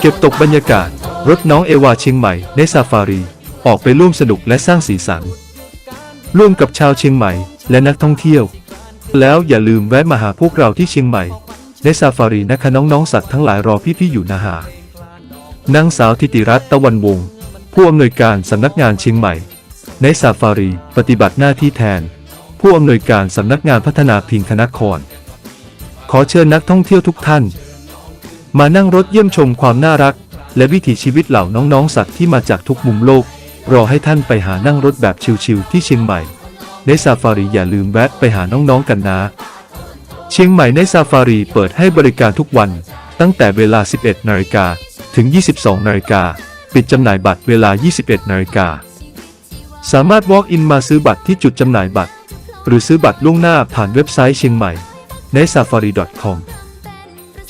เก็บตกบรรยากาศ รถน้องเอวาเชียงใหม่ในซาฟารี ออกไปร่วมสนุกและสร้างสีสัน ร่วมกับชาวเชียงใหม่และนักท่องเที่ยว แล้วอย่าลืมแวะมาหาพวกเราที่เชียงใหม่ ในซาฟารีนะคะน้องๆสัตว์ทั้งหลายรอพี่ๆอยู่นะฮะนางสาวทิติรัตน์ตะวันวงศ์ผู้อำนวยการสำนักงานเชียงใหม่ ในซาฟารี ปฏิบัติหน้าที่แทน ผู้อำนวยการสำนักงานพัฒนาพิงคณคร ขอเชิญนักท่องเที่ยวทุกท่าน มานั่งรถเยี่ยมชมความน่ารัก และวิถีชีวิตเหล่าน้องๆสัตว์ที่มาจากทุกมุมโลก รอให้ท่านไปหานั่งรถแบบชิลๆที่เชียงใหม่ในซาฟารีอย่าลืมแวะไปหาน้องๆกันนะ เชียงใหม่ในซาฟารีเปิดให้บริการทุกวัน ตั้งแต่เวลา 11 นาฬิกาถึง 22 นาฬิกา ปิดจำหน่ายบัตรเวลา 21 นาฬิกา สามารถ walk in มาซื้อบัตรที่จุดจำหน่ายบัตร หรือซื้อบัตรล่วงหน้าผ่านเว็บไซต์เชียงใหม่ ใน safari.com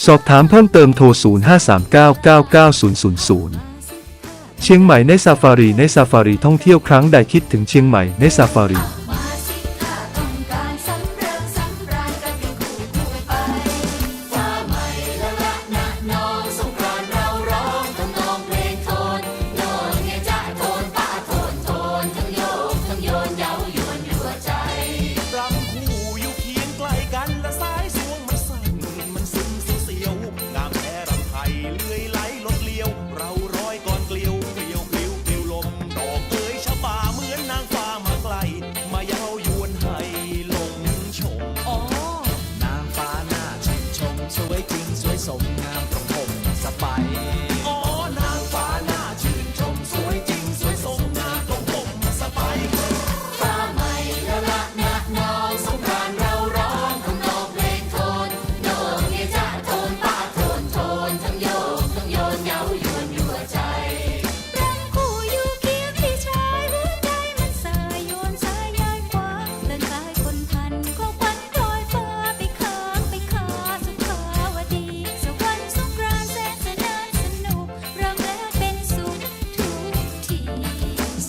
สอบถามเพิ่มเติมโทร 0539999000 เชียงใหม่ในซาฟารีในซาฟารีท่องเที่ยวครั้งใดคิดถึงเชียงใหม่ในซาฟารี